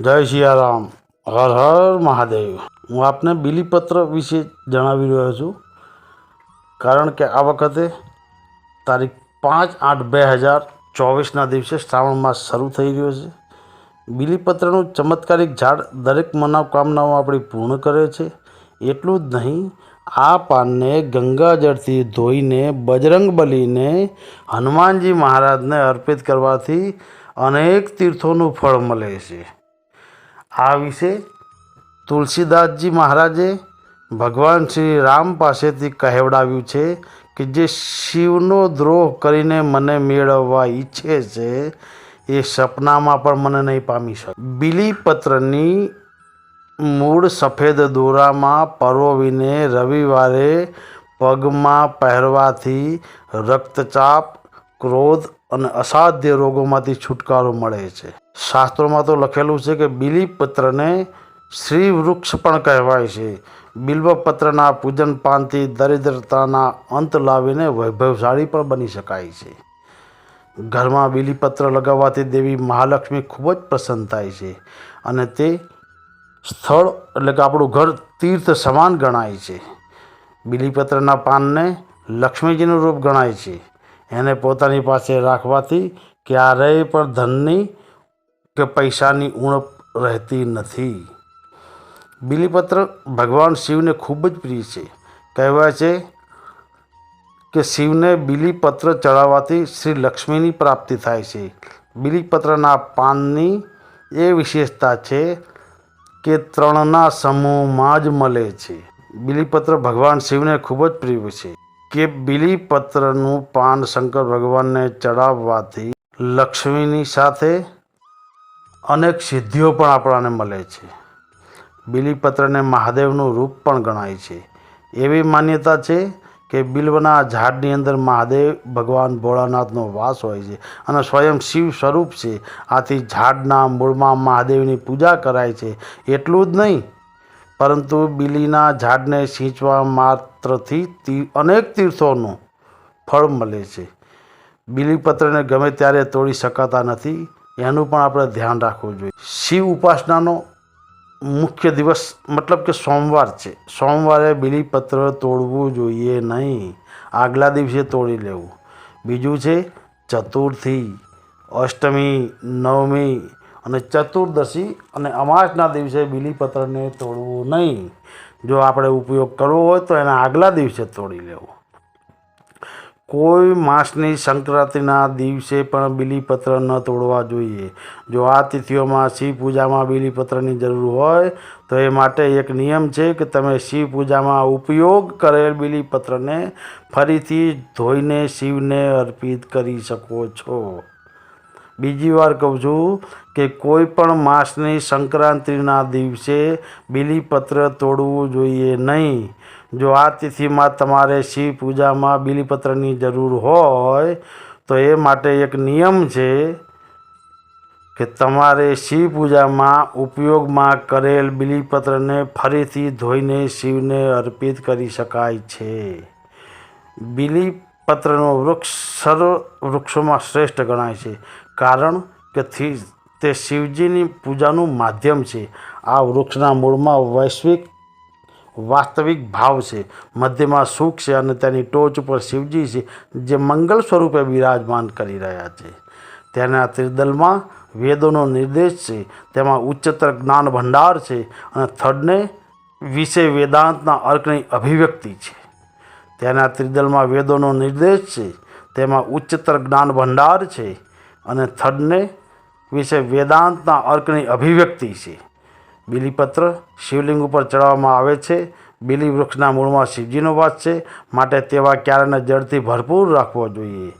જય સિયારામ હર હર મહાદેવ. હું આપને બિલીપત્ર વિશે જણાવી રહ્યો છું. કારણ કે આ વખતે તારીખ પાંચ આઠ બે હજાર ચોવીસના દિવસે શ્રાવણ માસ શરૂ થઈ રહ્યો છે. બિલીપત્રનું ચમત્કારિક ઝાડ દરેક મનોકામનાઓ આપણી પૂર્ણ કરે છે. એટલું જ નહીં, આ પાનને ગંગાજળથી ધોઈને, બજરંગ બલીને હનુમાનજી મહારાજને અર્પિત કરવાથી અનેક તીર્થોનું ફળ મળે છે. આ વિશે તુલસીદાસજી મહારાજે ભગવાન શ્રી રામ પાસેથી કહેવડાવ્યું છે કે જે શિવનો દ્રોહ કરીને મને મેળવવા ઈચ્છે છે, એ સપનામાં પણ મને નહીં પામી શકે. બિલીપત્રની મૂળ સફેદ દોરામાં પરોવીને રવિવારે પગમાં પહેરવાથી રક્તચાપ, ક્રોધ અને અસાધ્ય રોગોમાંથી છુટકારો મળે છે. શાસ્ત્રોમાં તો લખેલું છે કે બીલીપત્રને શ્રી વૃક્ષ પણ કહેવાય છે. બિલ્વપત્રના પૂજન પાનથી દરિદ્રતાના અંત લાવીને વૈભવશાળી પણ બની શકાય છે. ઘરમાં બીલીપત્ર લગાવવાથી દેવી મહાલક્ષ્મી ખૂબ જ પ્રસન્ન થાય છે અને તે સ્થળ એટલે કે આપણું ઘર તીર્થ સમાન ગણાય છે. બીલીપત્રના પાનને લક્ષ્મીજીનું રૂપ ગણાય છે. એને પોતાની પાસે રાખવાથી ક્યારેય પણ ધનની કે પૈસાની ઉણપ રહેતી નથી. બિલીપત્ર ભગવાન શિવને ખૂબ જ પ્રિય છે. કહેવાય છે કે શિવને બિલીપત્ર ચડાવવાથી શ્રી લક્ષ્મીની પ્રાપ્તિ થાય છે. બિલીપત્રના પાનની એ વિશેષતા છે કે ત્રણના સમૂહમાં જ મળે છે. બિલીપત્ર ભગવાન શિવને ખૂબ જ પ્રિય છે. કે બીલીપત્રનું પાન શંકર ભગવાનને ચડાવવાથી લક્ષ્મીની સાથે અનેક સિદ્ધિઓ પણ આપણાને મળે છે. બીલીપત્રને મહાદેવનું રૂપ પણ ગણાય છે. એવી માન્યતા છે કે બિલ્વના ઝાડની અંદર મહાદેવ ભગવાન ભોળાનાથનો વાસ હોય છે અને સ્વયં શિવ સ્વરૂપ છે. આથી ઝાડના મૂળમાં મહાદેવની પૂજા કરાય છે. એટલું જ નહીં પરંતુ બીલીના ઝાડને સિંચવા માત્રથી અનેક તીર્થોનું ફળ મળે છે. બીલીપત્રને ગમે ત્યારે તોડી શકાતા નથી, એનું પણ આપણે ધ્યાન રાખવું જોઈએ. શિવ ઉપાસનાનો મુખ્ય દિવસ મતલબ કે સોમવાર છે. સોમવારે બીલીપત્ર તોડવું જોઈએ નહીં. આગલા દિવસે તોડી લેવું. બીજું છે, ચતુર્થી, અષ્ટમી, નવમી અને ચતુર્દશી અને અમાસના દિવસે બીલીપત્રને તોડવું નહીં. જો આપણે ઉપયોગ કરવો હોય તો એના આગલા દિવસે તોડી લેવું. કોઈ માસની સંક્રાંતિના દિવસે પણ બીલીપત્ર ન તોડવા જોઈએ. જો આ તિથિઓમાં શિવ પૂજામાં બીલીપત્રની જરૂર હોય, તો એ માટે એક નિયમ છે કે તમે શિવ પૂજામાં ઉપયોગ કરેલ બીલીપત્રને ફરીથી ધોઈને શિવને અર્પિત કરી શકો છો. બીજી વાર કહું છું કે કોઈ પણ માસની સંક્રાંતિના દિવસે બીલીપત્ર તોડવું જોઈએ નહીં. જો આ તિથિમાં તમારે શિવ પૂજામાં બીલીપત્રની જરૂર હોય, તો એ માટે એક નિયમ છે કે તમારે શિવ પૂજામાં ઉપયોગમાં કરેલ બીલીપત્રને ફરીથી ધોઈને શિવને અર્પિત કરી શકાય છે. બિલીપત્રનો વૃક્ષ સર્વ વૃક્ષોમાં શ્રેષ્ઠ ગણાય છે. કારણ કે તે શિવજીની પૂજાનું માધ્યમ છે. આ વૃક્ષના મૂળમાં વૈશ્વિક, વાસ્તવિક ભાવ છે. મધ્યમાં સુખ છે અને તેની ટોચ ઉપર શિવજી છે, જે મંગલ સ્વરૂપે બિરાજમાન કરી રહ્યા છે. તેના ત્રિદલમાં વેદોનો નિર્દેશ છે. તેમાં ઉચ્ચતર જ્ઞાન ભંડાર છે અને થર્ડને વિશે વેદાંતના અર્કની અભિવ્યક્તિ છે. તેના ત્રિદલમાં વેદોનો નિર્દેશ છે. તેમાં ઉચ્ચતર જ્ઞાન ભંડાર છે. અને થર્ડને વિશે વેદાંતના અર્કની અભિવ્યક્તિ છે. બીલીપત્ર શિવલિંગ ઉપર ચડાવવામાં આવે છે. બીલી વૃક્ષના મૂળમાં શિવજીનો વાસ છે. માટે તેવા ક્યારેને જળથી ભરપૂર રાખવો જોઈએ.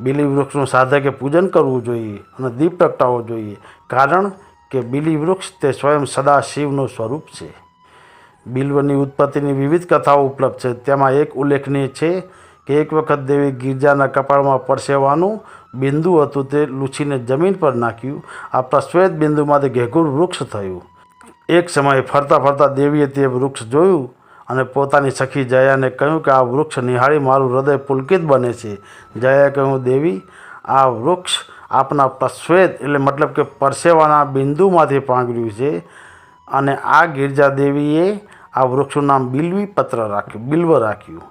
બીલી વૃક્ષનું સાધકે પૂજન કરવું જોઈએ અને દીપ પ્રગટાવવો જોઈએ. કારણ કે બીલી વૃક્ષ તે સ્વયં સદા શિવનું સ્વરૂપ છે. બિલ્વની ઉત્પત્તિની વિવિધ કથાઓ ઉપલબ્ધ છે. તેમાં એક ઉલ્લેખનીય છે કે એક વખત દેવી ગિરજાના કપાળમાં પરસેવાનું બિંદુ હતું તે લૂછીને જમીન પર નાખ્યું. આપણા શ્વેત બિંદુમાંથી ઘેઘુર વૃક્ષ થયું. એક સમયે ફરતા ફરતા દેવીએ તે વૃક્ષ જોયું અને પોતાની સખી જયાને કહ્યું કે આ વૃક્ષ નિહાળી મારું હૃદય પુલકિત બને છે. જયાએ કહ્યું, દેવી, આ વૃક્ષ આપના પ્રશ્વેત એટલે મતલબ કે પરસેવાના બિંદુમાંથી પાંગર્યું છે અને આ ગિરજા દેવીએ આ વૃક્ષનું નામ બિલ્વી પત્ર રાખ્યું, બિલ્વ રાખ્યું.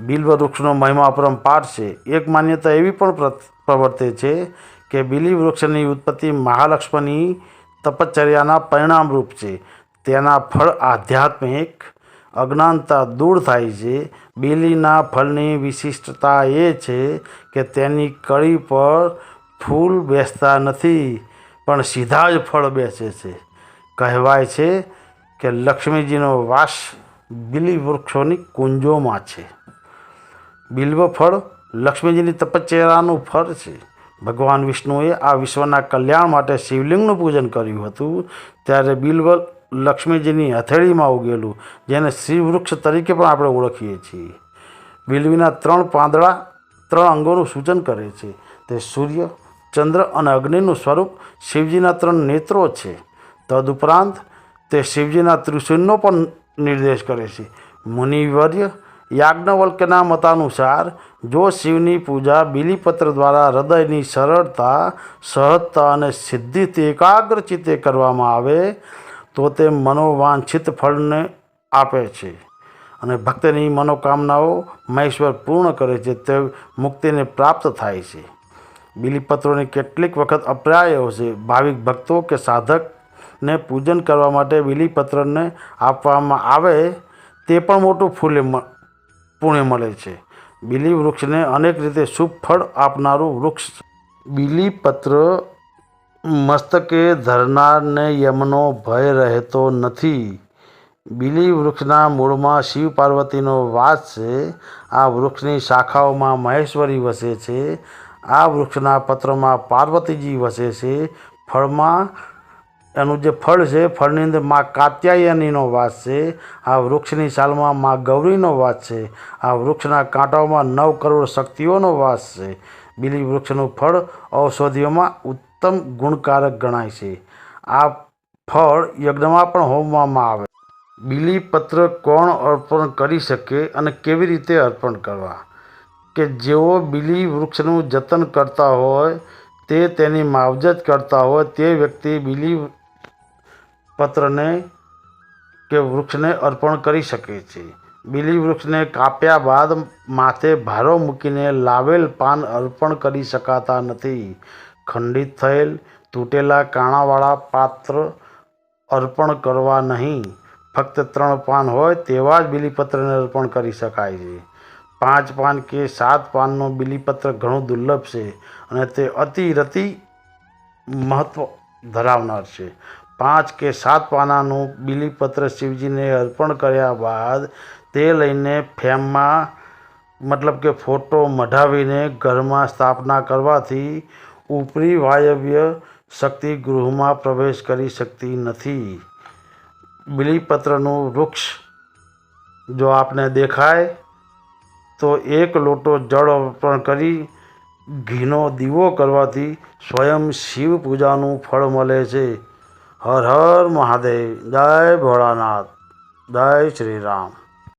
બિલ્વ વૃક્ષનો મહિમા અપરંપાર છે. એક માન્યતા એવી પણ પ્ર- પ્રવર્તે છે કે બિલી વૃક્ષની ઉત્પત્તિ મહાલક્ષ્મીની તપશ્ચર્યાના પરિણામરૂપ છે. તેના ફળ આધ્યાત્મિક અજ્ઞાનતા દૂર થાય છે. બિલીના ફળની વિશિષ્ટતા એ છે કે તેની કળી પર ફૂલ બેસતા નથી, પણ સીધા જ ફળ બેસે છે. કહેવાય છે કે લક્ષ્મીજીનો વાસ બિલી વૃક્ષોની કુંજોમાં છે. બિલ્વ ફળ લક્ષ્મીજીની તપશ્ચર્યાનું ફળ છે. ભગવાન વિષ્ણુએ આ વિશ્વના કલ્યાણ માટે શિવલિંગનું પૂજન કર્યું હતું, ત્યારે બિલ્વ લક્ષ્મીજીની હથેળીમાં ઉગેલું, જેને શિવવૃક્ષ તરીકે પણ આપણે ઓળખીએ છીએ. બિલ્વીના ત્રણ પાંદડા ત્રણ અંગોનું સૂચન કરે છે. તે સૂર્ય, ચંદ્ર અને અગ્નિનું સ્વરૂપ શિવજીના ત્રણ નેત્રો છે. તદુપરાંત તે શિવજીના ત્રિશૂળનો પણ નિર્દેશ કરે છે. મુનિવર્ય યાજ્ઞવલ્કના મતાનુસાર, જો શિવની પૂજા બિલીપત્ર દ્વારા હૃદયની સરળતા, સહજતા અને સિદ્ધિથી એકાગ્રચિત્તે કરવામાં આવે, તો તે મનોવાંછિત ફળને આપે છે. અને ભક્તની મનોકામનાઓ મહેશ્વર પૂર્ણ કરે છે, તે મુક્તિને પ્રાપ્ત થાય છે. બિલીપત્રોની કેટલીક વખત અપ્રાયો છે ભાવિક ભક્તો કે સાધકને પૂજન કરવા માટે બિલીપત્રને આપવામાં આવે, તે પણ મોટું ફૂલે પુણ્ય મળે છે. બીલી વૃક્ષને અનેક રીતે શુભ ફળ આપનારું વૃક્ષ બીલીપત્ર મસ્તકે ધરનારને યમનો ભય રહેતો નથી. બીલી વૃક્ષના મૂળમાં શિવ પાર્વતીનો વાસ છે. આ વૃક્ષની શાખાઓમાં મહેશ્વરી વસે છે. આ વૃક્ષના પત્રમાં પાર્વતીજી વસે છે. ફળમાં એનું જે ફળ છે, ફળની અંદર મા કાત્યાયનીનો વાસ છે, આ વૃક્ષની સાલમાં મા ગૌરીનો વાસ છે, આ વૃક્ષના કાંટાઓમાં નવ કરોડ શક્તિઓનો વાસ છે. બીલી વૃક્ષનું ફળ ઔષધિઓમાં ઉત્તમ ગુણકારક ગણાય છે. આ ફળ યજ્ઞમાં પણ હોમવામાં આવે. બીલીપત્ર કોણ અર્પણ કરી શકે અને કેવી રીતે અર્પણ કરવા? કે જેઓ બીલી વૃક્ષનું જતન કરતા હોય, તે તેની માવજત કરતા હોય, તે વ્યક્તિ બીલી પત્રને કે વૃક્ષને અર્પણ કરી શકે છે. બીલી વૃક્ષને કાપ્યા બાદ માથે ભારો મૂકીને લાવેલ પાન અર્પણ કરી શકાતા નથી. ખંડિત થયેલ, તૂટેલા કાણાવાળા પાત્ર અર્પણ કરવા નહીં. ફક્ત ત્રણ પાન હોય તેવા જ બીલીપત્રને અર્પણ કરી શકાય છે. પાંચ પાન કે સાત પાનનું બીલીપત્ર ઘણું દુર્લભ છે અને તે અતિ રતિ મહત્વ ધરાવનાર છે. પાંચ કે સાત પાનાનું બિલીપત્ર શિવજીને અર્પણ કર્યા બાદ તે લઈને ફેમમાં, મતલબ કે ફોટો મઢાવીને ઘરમાં સ્થાપના કરવાથી ઉપરી વાયવ્ય શક્તિ ગૃહમાં પ્રવેશ કરી શકતી નથી. બિલીપત્રનું વૃક્ષ જો આપને દેખાય, તો એક લોટો જળ અર્પણ કરી ઘીનો દીવો કરવાથી સ્વયં શિવ પૂજાનું ફળ મળે છે. હર હર મહાદેવ જય ભોળાનાથ જય શ્રી રામ.